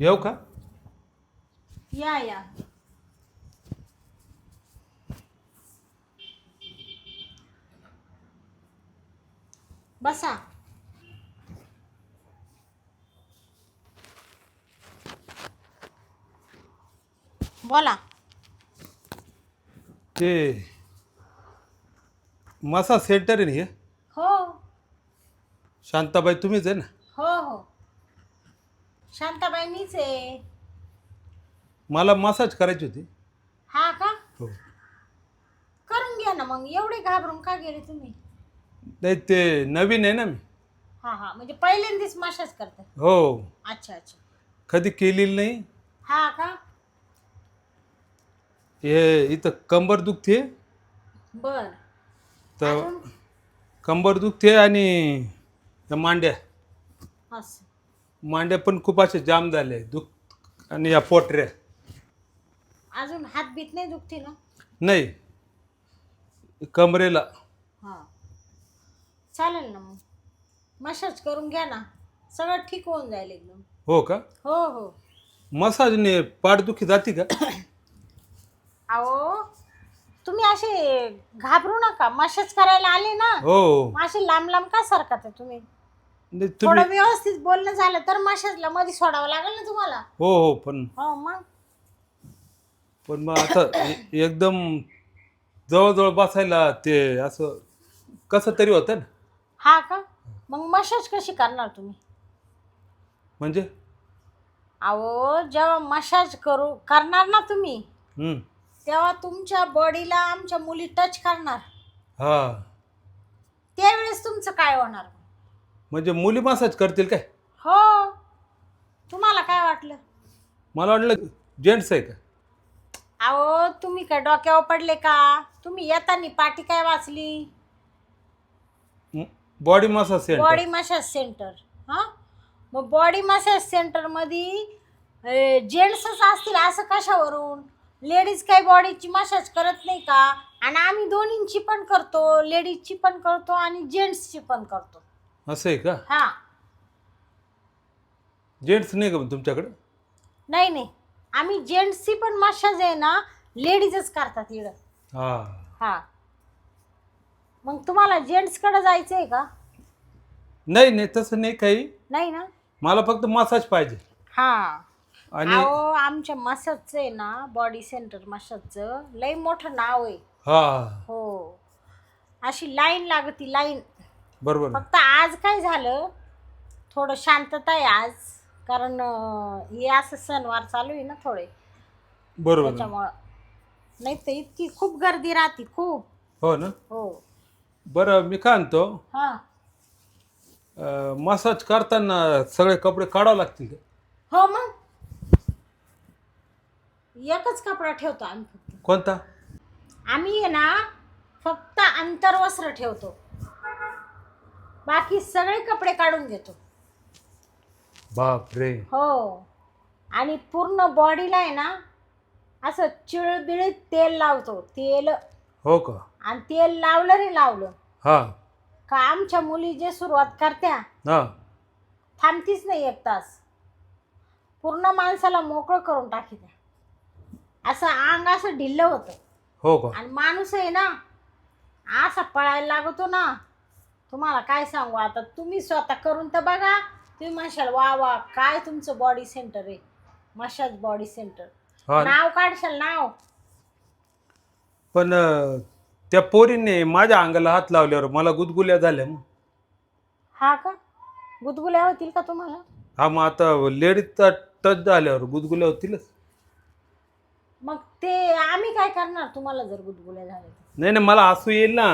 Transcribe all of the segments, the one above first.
येऊ का? या या. बसा. बोला. ते मसा सेंटर आहे ना हे? हो. शांताबाई तुम्हीच आहे ना? शांताबाई मीच आहे. मला मसाज करायची होती. हा का? हो. करून घ्या ना मग. एवढे घाबरून का गेले तुम्ही? नाही ते नवीन आहे ना मी. हा हा. म्हणजे पहिल्यांदाच मशाज करता हो. अच्छा अच्छा. कधी केलेली नाही. हा का? हे इथं कंबर दुखते. बर. तर अजून? कंबर दुखते आणि मांड्या. असं. मांड्या पण खूप असे जाम झाले दुख आणि या पोटऱ्या अजून हात बीत नाही दुखते ना? नाही. कमरेला. हा. चालेल ना मग. मसाज करून घ्या ना. सगळं ठीक होऊन जाईल एकदम. हो का? हो हो. मसाजने पाठदुखी जाते का? अहो तुम्ही असे घाबरू नका. मसाज करायला आले ना हो. असे लांब लांब का सरकत आहे तुम्ही? नाही थोडं व्यवस्थित बोलणं झालं तर मसाजला मध्ये सोडावं लागेल ना तुम्हाला? हो हो पण हो मग? पण मग आता ए- एकदम जवळजवळ बसायला ते असं कसं तरी होतं ना. हा का? मग मसाज कशी करणार तुम्ही? म्हणजे? अहो जेव्हा मसाज करू करणार ना तुम्ही हम्म. तेव्हा तुमच्या बॉडीला आमच्या मुली टच करणार. हा. त्यावेळेस तुमचं काय होणार म्हणजे मुली मसाज करतील काय? हो. तुम्हाला काय वाटलं? मला वाटलं जेंट्स आहे का? अहो तुम्ही काय डोक्यावर पडले का? तुम्ही येताना पाठी काय वाचली? Body massage centre body massage centre हां? मग बॉडी मसाज सेंटरमध्ये जेंट्सच असतील असं कशावरून? लेडीज काही बॉडीची मसाज करत नाही का? आणि आम्ही दोन्हींची पण करतो लेडीजची पण करतो आणि जेंट्सची पण करतो. असं आहे का? हां. जेंट्स नाही का तुमच्याकडे? नाही नाही. आम्ही जेंट्सची पण मसाज आहे ना लेडीजच करतात इकडं. हा. हां. मग तुम्हाला जेंट्सकडे जायचं आहे का? नाही नाही तसं नाही काही. नाही ना? मला फक्त मसाज पाहिजे. हां. आणि अहो आमच्या मसाजचं आहे ना बॉडी सेंटर मसाजचं. लई मोठं नाव आहे. हा. हो. अशी लाईन लागती लाईन बरोबर फक्त आज काय झालं? थोडं शांतता आहे आज. कारण अं, हे असं सणवार चालू आहे ना थोडे. बरोबर त्याच्यामुळं. नाही तर इतकी खूप गर्दी राहते खूप. हो ना. हो. बरं मी काय आणतो हां. मसाज करताना सगळे कपडे काढावं लागतील का? हो मग. एकच कपडा ठेवतो आम्ही फक्त. कोणता? आम्ही आहे ना फक्त अंतर्वस्त्र ठेवतो. बाकी सगळे कपडे काढून घेतो. बाप रे हो. आणि पूर्ण बॉडीला आहे ना असं चिळबिळीत तेल लावतो तेल. हो का? आणि तेल लावलं रे लावलं. हा. का आमच्या मुली जे सुरुवात करत्या हा. थांबतीच नाही एक तास. पूर्ण माणसाला मोकळं करून टाकीत्या. असं अंग असं ढिल्लं होतं. हो का? आणि माणूस आहे ना असा पळायला लागतो ना तुम्हाला काय सांगू? आता तुम्ही स्वतः करून तर बघा. तुम्ही म्हणशाल वा वा काय तुमचं बॉडी सेंटर आहे? Massage body centre. नाव काढशाल नाव. पण अं, त्या पोरीने माझ्या अंगाला हात लावल्यावर मला गुदगुल्या झाल्या मग. हा का? गुदगुल्या होतील का तुम्हाला? हा मग आता लेडीजचा टच झाल्यावर गुदगुल्या होतीलच. मग ते आम्ही काय करणार तुम्हाला जर गुदगुल्या झाल्या तर? नाही नाही मला हसू येईल ना.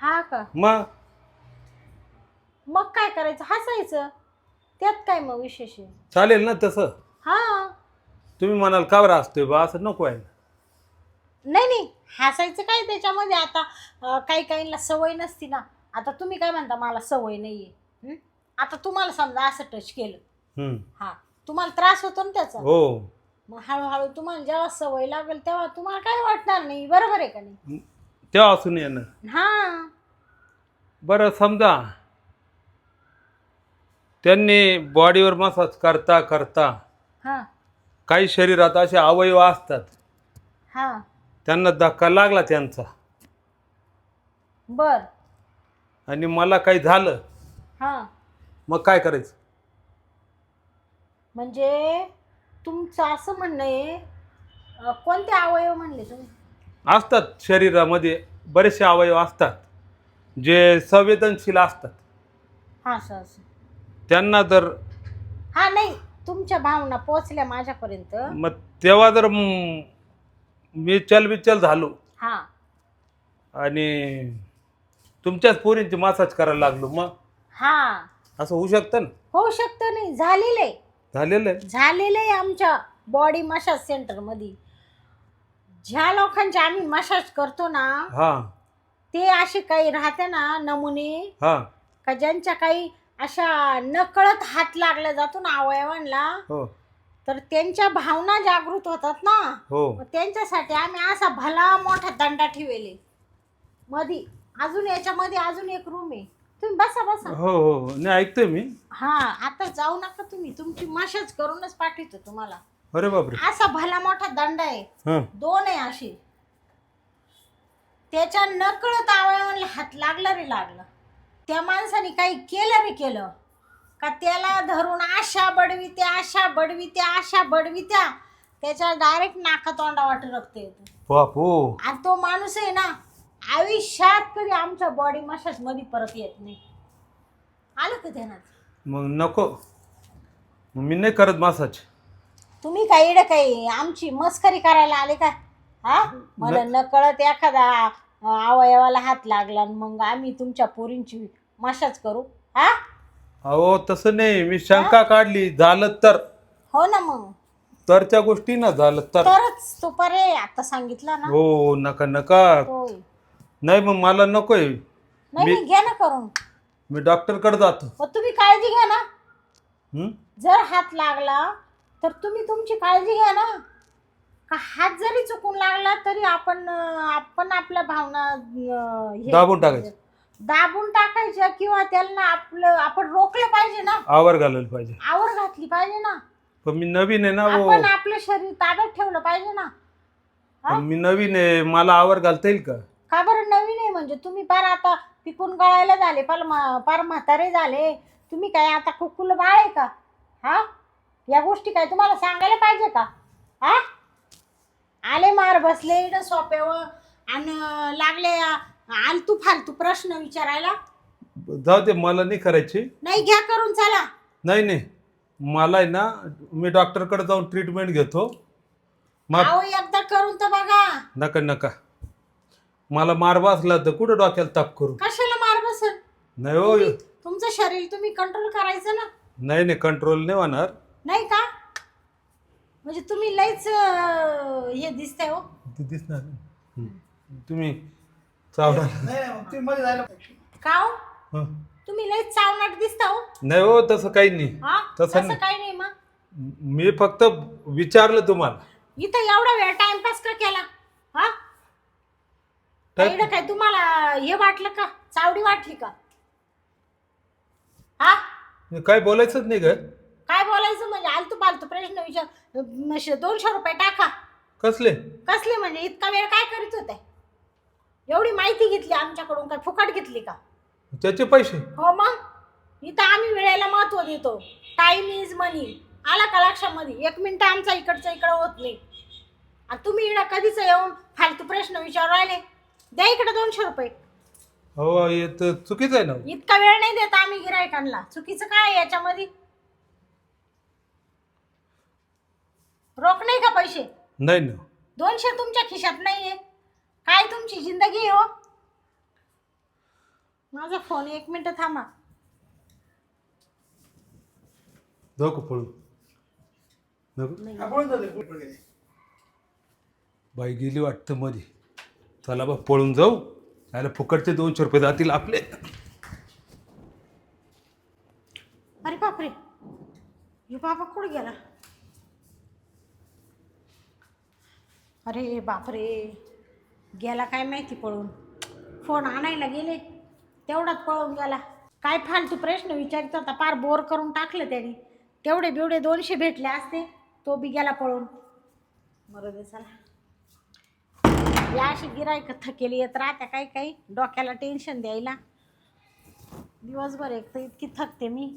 हा का? मग मग काय करायचं? हसायचं? त्यात काय मग विशेष आहे? चालेल ना तसं. हा. तुम्ही म्हणाल का बरं असतोय बा? असं नको आहे. नाही नाही. हसायचं काय त्याच्यामध्ये? आता अं, काही काहींना सवय नसती ना. आता तुम्ही काय म्हणता मला सवय नाही आहे आता तुम्हाला समजा असं टच केलं. हम्म. हा. तुम्हाला त्रास होतो ना त्याचा? हो. मग हळूहळू तुम्हाला जेव्हा सवय लागेल तेव्हा तुम्हाला काय वाटणार नाही? बरोबर आहे का नाही? तेव्हा असून येणार हा. बरं समजा त्यांनी बॉडीवर मसाज करता करता हा. काही शरीरात असे अवयव असतात. हा. त्यांना धक्का लागला त्यांचा. बर. आणि मला काही झालं हा. मग काय करायचं? म्हणजे तुमचं असं म्हणणं आहे अं, कोणते अवयव म्हणले तुम्ही? असतात शरीरामध्ये बरेचसे अवयव असतात जे संवेदनशील असतात. हा असं असं. त्यांना जर हा नाही तुमच्या भावना पोचल्या माझ्यापर्यंत. मग तेव्हा जर म- मी चलबिचल झालो. हा. आणि तुमच्याच पोरींची मसाज करायला लागलो मग? हा. असं होऊ शकतं ना? होऊ शकतं नाही झालेलं आहे. झालेलं आहे. झालेलं आहे आमच्या बॉडी मसाज सेंटरमध्ये ज्या लोकांचे आम्ही मसाज करतो ना हां. ते असे काही राहते ना नमुने हां. का ज्यांच्या काही अशा नकळत हात लागला जातो ना अवयवांना हो. तर त्यांच्या भावना जागृत होतात ना. हो. मग त्यांच्यासाठी आम्ही असा भला मोठा दंडा ठेवले मधी अजून याच्यामध्ये अजून एक रूम आहे. तुम्ही बसा बसा. हो हो हो. नाही ऐकतोय मी. हा आता जाऊ नका तुम्ही. तुमची मशाज करूनच पाठवतो तुम्हाला. अरे बापरे. असा भला मोठा दंड आहे. हां. दोन आहे अशी. त्याच्या नकळत आवळाला हात लागला रे लागला. त्या माणसाने काही केलं रे केलं. का त्याला धरून आशा बडवित्या आशा बडवित्या आशा बडवित्या त्याच्या डायरेक्ट नाका तोंडा वाट रक्त येतं. बाप. हो आणि तो माणूस आहे ना आयुष्यात कधी आमच्या बॉडी मशाजमध्ये परत येत नाही. आलं का ध्यानात? मग नको. मग मी नाही करत मसाज तुम्ही काय इकडे काही आमची मस्करी करायला आले का? हा? मला न कळत एखादा अवयवाला हात लागला आणि मग आम्ही तुमच्या पोरींची मशाज करू हा? अहो तसं नाही. मी शंका काढली. झालं तर. हो ना मग. तरच्या गोष्टी ना झालं तर. तरच तो परे आता सांगितला ना. हो नका नका. होय. नाही मग मला नकोय. नाही मी- घ्या ना करून. मी डॉक्टरकडे जातो. मग तुम्ही काळजी घ्या ना. हं? जर हात लागला तर तुम्ही तुमची काळजी घ्या ना. का हात जरी चुकून लागला तरी आपण आपण आपल्या भावना अं, हे- दाबून टाकायचं. दाबून टाकायच्या किंवा त्यांना आपलं आपण रोखलं पाहिजे ना. आवर घालायला पाहिजे. आवर घातली पाहिजे ना. पण मी नवीन आहे ना हो. आपण आपलं शरीर ताब्यात ठेवलं पाहिजे ना? पण मी नवीन आहे. मला आवर घालता येईल का? का बरं नवीन आहे म्हणजे? तुम्ही पार आता पिकून गळायला झाले पार म्हातारे झाले. तुम्ही काय आता कुकुल बाळ आहे का? हा? या गोष्टी काय तुम्हाला सांगायला पाहिजे का? हा? आले मार बसले इकडं सोप्यावर आणि लागले आलतू फालतू प्रश्न विचारायला. जाऊ दे मला नाही करायची. नाही घ्या करून चला. नाही नाही. मला आहे ना मी डॉक्टरकडे जाऊन ट्रीटमेंट घेतो. अहो एकदा करून तर बघा. नका नका. मला मार बसला तर कुठं डोक्याला ताप करू? कशाला मार बसल? नाही हो. तुमचं शरीर तुम्ही कंट्रोल करायचं ना. नाही नाही कंट्रोल नाही होणार. नाही का? म्हणजे तुम्ही लईच अं, हे दिसतंय हो. ते दिसणार. नाही. तुम्ही चावडा नाही नाही, मग तुम्ही मध्ये जायला का हो? हं. तुम्ही लईच चावनाट दिसता हो. नाही हो तसं काही नाही. हा? तसं तसं नाही. काही नाही मग. मी फक्त विचारलं तुम्हाला. इथं एवढा वेळ टाइमपास का केला? हा? तर- इकडं काय तुम्हाला हे वाटलं का? चावडी वाटली का? हा? काय बोलायचंच नाही ग. आलतू पालतू प्रश्न विचार म्हणजे दोनशे रुपये टाका. कसले? कसले म्हणजे इतका वेळ काय करीत होते? एवढी माहिती घेतली आमच्याकडून काय फुकट घेतली का? त्याचे पैसे? हो मग. इथं आम्ही वेळेला महत्त्व देतो. टाइम इज मनी आला का लक्षामध्ये? एक मिनिट आमचा इकडचा इकडं होत नाही. आणि तुम्ही इकडं कधीच येऊन फालतू प्रश्न विचारू राहिले? द्या इकडे दोनशे रुपये. हो हे तर चुकीचं आहे ना. इतका वेळ नाही देत आम्ही गिरायकांना चुकीचं काय आहे याच्यामध्ये? रोख नाही का पैसे? नाही ना. दोनशे तुमच्या खिशात नाहीये. काय तुमची जिंदगी आहे हो? माझा फोन एक मिनिट थांबा. जाऊ का पळू नको. आपण जाऊ दे, पुढे गेले. बाई गेली वाटतं मध्ये चला बा पळून जाऊ. याला फुकटचे दोनशे रुपये जातील आपले. अरे बापरे. यो बाबा कुठे गेला? अरे बापरे. गेला काय माहिती पळून? फोन आणायला गेले. तेवढाच पळून गेला. काय फालतू प्रश्न विचारित होता. पार बोर करून टाकलं त्याने. तेवढे बिवडे दोनशे भेटले असते तो बी गेला पळून. बरं दे चला. या अशी गिरायक थकेली येत राहत्या काही काही. डोक्याला टेन्शन द्यायला. दिवसभर एक तर इतकी थकते मी.